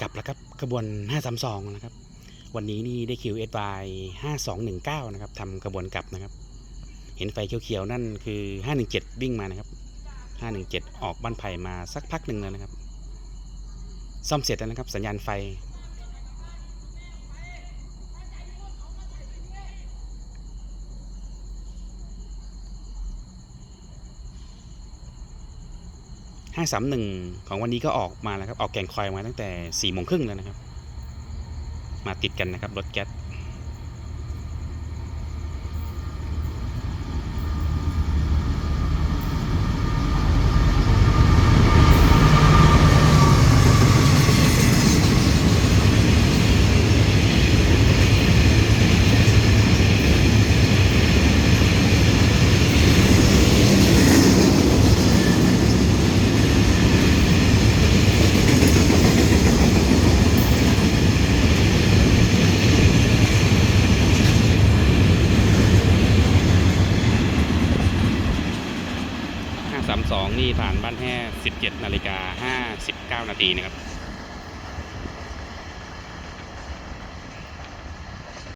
กลับแล้วครับขบวน 532 นะครับ วันนี้นี่ได้คิว SY 5219 นะครับทำขบวนกลับนะครับ เห็นไฟเขียวๆ นั่นคือ 517 วิ่งมานะครับ 517 ออกบ้านไผ่มาสักพักหนึ่งแล้วนะครับ ซ่อมเสร็จแล้วนะครับ สัญญาณไฟ 531 ของวันนี้ก็ออกมาแล้วครับ ออกแก่งคอยมาตั้งแต่4โมงครึ่งแล้วนะครับ มาติดกันนะครับ รถแก๊ส 532 นี่ผ่านบ้านแห่17 นาฬิกา 59 นาทีนะครับ